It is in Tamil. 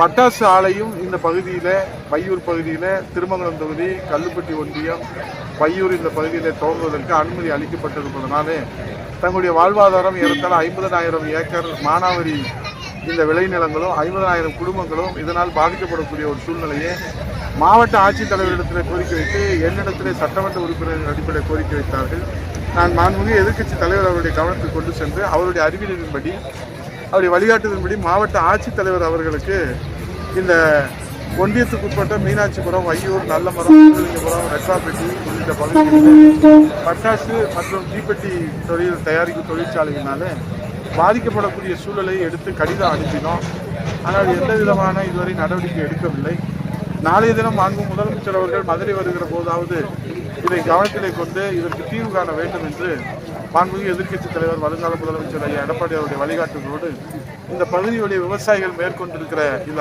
பட்டாசு ஆலையும் இந்த பகுதியில் பையூர் பகுதியில் திருமங்கலம் தொகுதி கல்லுப்பட்டி ஒன்றியம் பையூர் இந்த பகுதியில் துவங்குவதற்கு அனுமதி அளிக்கப்பட்டிருப்பதனாலே தங்களுடைய வாழ்வாதாரம் ஏறத்தாழ ஐம்பதனாயிரம் ஏக்கர் மானாவரி இந்த விளைநிலங்களும் ஐம்பதனாயிரம் குடும்பங்களும் இதனால் பாதிக்கப்படக்கூடிய ஒரு சூழ்நிலையை மாவட்ட ஆட்சித்தலைவரிடத்தில் கோரிக்கை வைத்து என்னிடத்திலே சட்டமன்ற உறுப்பினர் அடிப்படை கோரிக்கை வைத்தார்கள். நான் மாண்புமிகு எதிர்க்கட்சி தலைவர் அவருடைய கவனத்தில் கொண்டு சென்று அவருடைய அறிவியலின்படி அவருடைய வழிகாட்டுதலின்படி மாவட்ட ஆட்சித்தலைவர் அவர்களுக்கு இந்த ஒன்றியத்துக்கு உட்பட்ட மீனாட்சிபுரம் வையூர் நல்லமரம் திருவிங்கபுரம் ரெட்டாப்பட்டி உள்ளிட்ட பகுதிகளில் பட்டாசு மற்றும் தீப்பெட்டி தொழில் தயாரிக்கும் தொழிற்சாலையினால பாதிக்கப்படக்கூடிய சூழலை எடுத்து கடிதம் அனுப்பினோம். ஆனால் எந்த விதமான இதுவரை நடவடிக்கை எடுக்கவில்லை. நாளைய தினம் அங்கு முதலமைச்சர் அவர்கள் மதுரை வருகிற போதாவது இதை கவனத்திலே கொண்டு இதற்கு தீர்வு காண வேண்டும் என்று மாண்புமிகு எதிர்க்கட்சித் தலைவர் வருங்கால முதலமைச்சர் ஐயா எடப்பாடி அவருடைய வழிகாட்டுகளோடு இந்த பகுதியுடைய விவசாயிகள் மேற்கொண்டிருக்கிற இந்த